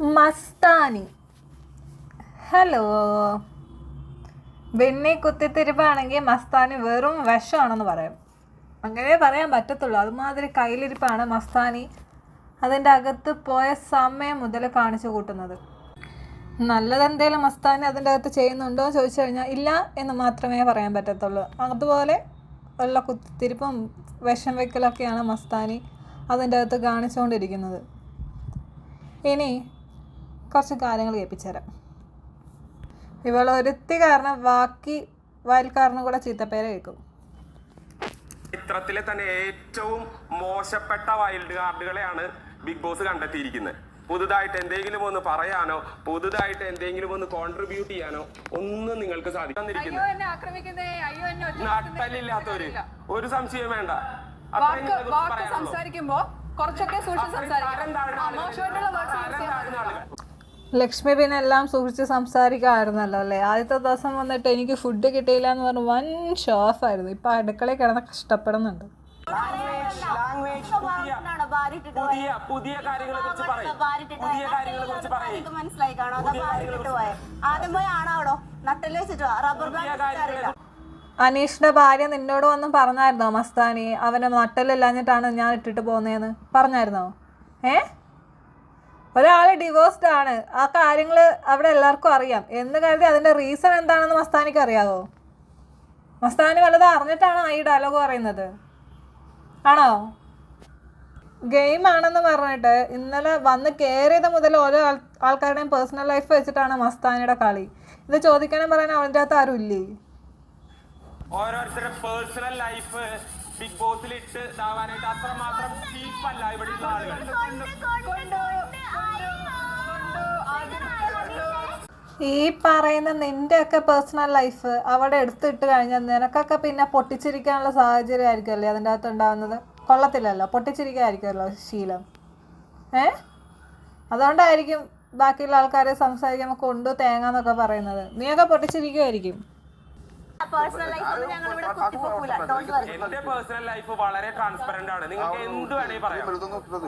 Mastani. Hello വെണ്ണി കുത്തിത്തിരിപ്പാണെങ്കിൽ മസ്താനി വെറും വിഷമാണെന്ന് പറയും. അങ്ങനെ പറയാൻ പറ്റത്തുള്ളൂ. അതുമാതിരി കയ്യിലിരിപ്പാണ് മസ്താനി. അതിന്റെ അകത്ത് പോയ സമയം മുതൽ കാണിച്ചു കൂട്ടുന്നത്. നല്ലതെന്തേലും മസ്താനി അതിന്റെ അകത്ത് ചെയ്യുന്നുണ്ടോ എന്ന് ചോദിച്ചു കഴിഞ്ഞാൽ ഇല്ല എന്ന് മാത്രമേ പറയാൻ പറ്റത്തുള്ളൂ. അതുപോലെ ഉള്ള കുത്തിത്തിരിപ്പും വിഷം വെക്കലൊക്കെയാണ് മസ്താനി അതിന്റെ അകത്ത് കാണിച്ചുകൊണ്ടിരിക്കുന്നത്. ഇനി കുറച്ച് കാര്യങ്ങൾ കേൾപ്പിച്ചുതരാം ഇവൾ ഒരുത്തി കാരണം ബാക്കി വയൽക്കാരനും കൂടെ ചീത്തപ്പേര് കേൾക്കും. ചിത്രത്തിലെ തന്നെ ഏറ്റവും മോശപ്പെട്ട വൈൽഡ് കാർഡുകളെയാണ് ബിഗ് ബോസ് കണ്ടെത്തിയിരിക്കുന്നത്. പുതുതായിട്ട് എന്തെങ്കിലും ഒന്ന് പറയാനോ പുതുതായിട്ട് എന്തെങ്കിലും ഒന്ന് കോൺട്രിബ്യൂട്ട് ചെയ്യാനോ ഒന്നും നിങ്ങൾക്ക് സാധിക്കുന്നു നട്ടലില്ലാത്തവര്. ഒരു സംശയം വേണ്ട. സംസാരിക്കുമ്പോ കുറച്ചൊക്കെ സൂക്ഷിച്ച് ലക്ഷ്മി പിന്നെ എല്ലാം സൂക്ഷിച്ച് സംസാരിക്കാമായിരുന്നല്ലോ അല്ലേ? ആദ്യത്തെ ദിവസം വന്നിട്ട് എനിക്ക് ഫുഡ് കിട്ടിയില്ല എന്ന് പറഞ്ഞ് വൻ ഷോഫ് ആയിരുന്നു. ഇപ്പം അടുക്കളയിൽ കിടന്ന് കഷ്ടപ്പെടുന്നുണ്ട്. ലാംഗ്വേജ് പുതിയ പുതിയ പുതിയ കാര്യങ്ങളെ കുറിച്ച് പറയും. പുതിയ കാര്യങ്ങളെ കുറിച്ച് പറയും. മനസ്സിലായി കാണോ പോയെ നട്ടൽ വെച്ചിട്ടോ റബ്ബർ ബാൻഡ് അനീഷിന്റെ ഭാര്യ നിന്നോട് വന്നും പറഞ്ഞായിരുന്നോ മസ്താനി? അവനെ നട്ടലില്ലാഞ്ഞിട്ടാണ് ഞാൻ ഇട്ടിട്ട് പോകുന്നതെന്ന് പറഞ്ഞായിരുന്നോ? ഏ? ഒരാൾ ഡിവോഴ്സ്ഡ് ആണ്. ആ കാര്യങ്ങൾ അവിടെ എല്ലാവർക്കും അറിയാം. എന്ന് കരുതി അതിന്റെ റീസൺ എന്താണെന്ന് മസ്താനിക്ക് അറിയാവോ? മസ്താനി വല്ലതും അറിഞ്ഞിട്ടാണ് ഈ ഡയലോഗ് പറയുന്നത്? ആണോ? ഗെയിം ആണെന്ന് പറഞ്ഞിട്ട് ഇന്നലെ വന്ന് കയറിയത് മുതൽ ഓരോ ആൾ ആൾക്കാരുടെയും പേഴ്സണൽ ലൈഫ് വെച്ചിട്ടാണ് മസ്താനിയുടെ കളി. ഇത് ചോദിക്കാനും പറയാൻ അവന്റെ അകത്ത് ആരും ഇല്ലേ? ഓരോരുത്തരുടെ പേഴ്സണൽ ലൈഫ് ബിഗ് ബോസിൽ ഇട്ട് ഇതാവാനായിട്ട് അത്രമാത്രം ചീപ്പല്ല ഇവിടെയുള്ള ആളുകൾ. ഈ പറയുന്ന നിന്റെയൊക്കെ പേഴ്സണൽ ലൈഫ് അവിടെ എടുത്തിട്ട് കഴിഞ്ഞാൽ നിനക്കൊക്കെ പിന്നെ പൊട്ടിച്ചിരിക്കാനുള്ള സാഹചര്യം ആയിരിക്കുമല്ലേ അതിന്റെ അകത്ത് ഉണ്ടാകുന്നത് കൊള്ളത്തില്ലല്ലോ. പൊട്ടിച്ചിരിക്കായിരിക്കുമല്ലോ ശീലം. ഏ? അതുകൊണ്ടായിരിക്കും ബാക്കിയുള്ള ആൾക്കാരെ സംസാരിക്കുമ്പോൾ കൊണ്ടു തേങ്ങ എന്നൊക്കെ പറയുന്നത്. നീയൊക്കെ പൊട്ടിച്ചിരിക്കുമായിരിക്കും. പേഴ്സണൽ ലൈഫ് ഞങ്ങൾ ഇവിടെ കുത്തിപ്പോക്കൂല ഡോണ്ട് വറി എന്റെ പേഴ്സണൽ ലൈഫ് വളരെ ട്രാൻസ്പെറന്റ് ആണ്. നിങ്ങൾക്ക് എന്ത് വേണമെങ്കിൽ പറയാം.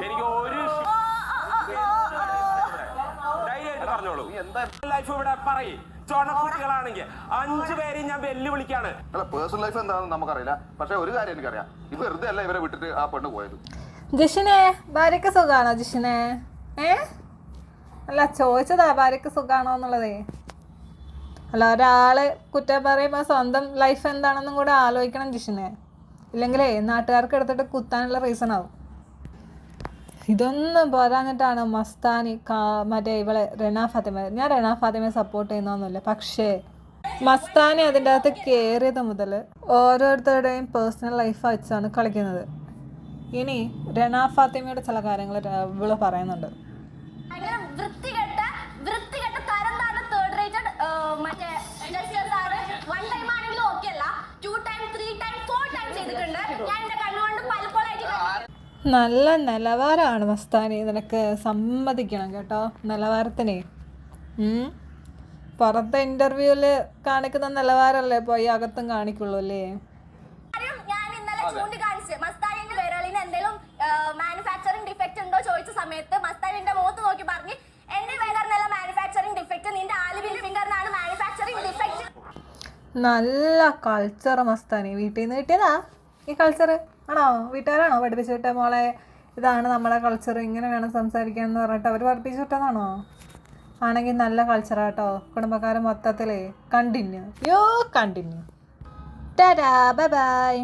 എനിക്ക് ഒരു പറഞ്ഞോളൂ ലൈഫ് ഇവിടെ പറയും? ചോണക്കുട്ടികളാണെങ്കിൽ അഞ്ചു പേരെയും ഞാൻ വെല്ലുവിളിക്കാണ്. അല്ല പേഴ്സണൽ ലൈഫ് എന്താണെന്ന് നമുക്കറിയില്ല. പക്ഷെ ഒരു കാര്യം എനിക്കറിയാം. ഇത് വെറുതെ അല്ല ഇവരെ വിട്ടിട്ട് ആ പെണ്ണ് പോയത്. ജിഷിനെ ഭാര്യക്ക് സുഖാണോ ജിഷിനെ? ഏ? അല്ല ചോദിച്ചതാ ഭാര്യക്ക് സുഖാണോ എന്നുള്ളതേ. അല്ല ഒരാൾ കുറ്റം പറയുമ്പോൾ സ്വന്തം ലൈഫ് എന്താണെന്നും കൂടെ ആലോചിക്കണം ജിഷിനെ. ഇല്ലെങ്കിലേ നാട്ടുകാർക്ക് എടുത്തിട്ട് കുത്താനുള്ള റീസൺ ആവും. ഇതൊന്നും പോരാഞ്ഞിട്ടാണ് മസ്താനി മറ്റേ ഇവളെ റെന ഫാത്തിമ ഞാൻ റെന ഫാത്തിമയെ സപ്പോർട്ട് ചെയ്യുന്നൊന്നുമില്ല പക്ഷേ മസ്താനി അതിന്റെ അകത്ത് കയറിയത് മുതൽ ഓരോരുത്തരുടെയും പേഴ്സണൽ ലൈഫ് വെച്ചാണ് കളിക്കുന്നത്. ഇനി റെന ഫാത്തിമയുടെ ചില കാര്യങ്ങൾ ഇവൾ പറയുന്നുണ്ട്. നല്ല നിലവാരമാണ് മസ്താനി. നിനക്ക് സമ്മതിക്കണം കേട്ടോ. നിലവാരത്തിനെ. പുറത്തെ ഇന്റർവ്യൂൽ കാണിക്കുന്ന നിലവാരമല്ലേ പോയി അകത്തും കാണിക്കുള്ളൂ അല്ലേ? മാനുഫാക്ചറിംഗ് ഡിഫക്റ്റ് ഉണ്ടോ ചോദിച്ച സമയത്ത് മുഖത്ത് നോക്കി പറഞ്ഞു എന്റെ ഫിംഗറിനല്ല മാനുഫാക്ചറിംഗ് ഡിഫക്റ്റ് നിന്റെ ആലുവിന്റെ ഫിംഗറിനാണ് മാനുഫാക്ചറിംഗ് ഡിഫക്റ്റ് നല്ല കൾച്ചർ മസ്താനി. വീട്ടിൽ നിന്ന് കിട്ടിയതാ ഈ കൾച്ചർ ആണോ? വീട്ടുകാരാണോ പഠിപ്പിച്ചു വിട്ട മോളെ? ഇതാണ് നമ്മുടെ കൾച്ചർ ഇങ്ങനെ വേണം സംസാരിക്കാൻ എന്ന് പറഞ്ഞിട്ട് അവർ പഠിപ്പിച്ചു വിട്ടതാണോ? ആണെങ്കിൽ നല്ല കൾച്ചറാട്ടോ കുടുംബക്കാർ മൊത്തത്തിലേ. കണ്ടിന്യൂ യോ കണ്ടിന്യൂ ടാ ബൈ ബൈ